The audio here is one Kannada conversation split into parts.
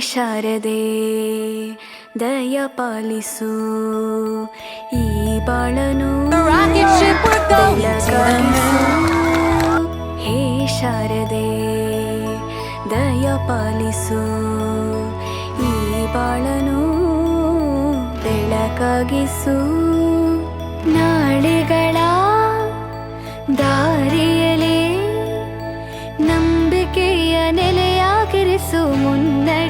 ಶಾರದೆ ದಯ ಪಾಲಿಸು. ಈ ಬಾಳನು. ಹೇ ಶಾರದೆ ದಯ ಪಾಲಿಸು. ಈ ಬಾಳನು ಬೆಳಕಾಗಿಸು. ನಾಳೆಗಳ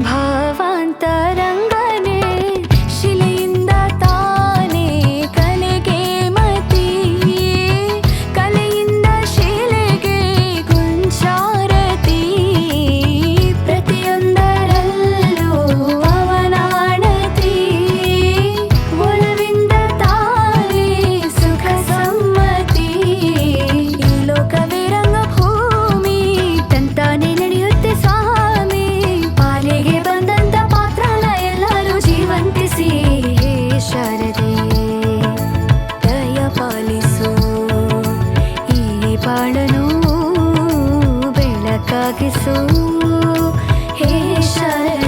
भावांतर ಕಾಪಾಡನು ಬೆಳಕಾಗಿಸು. ಹೇ ಶರಣ.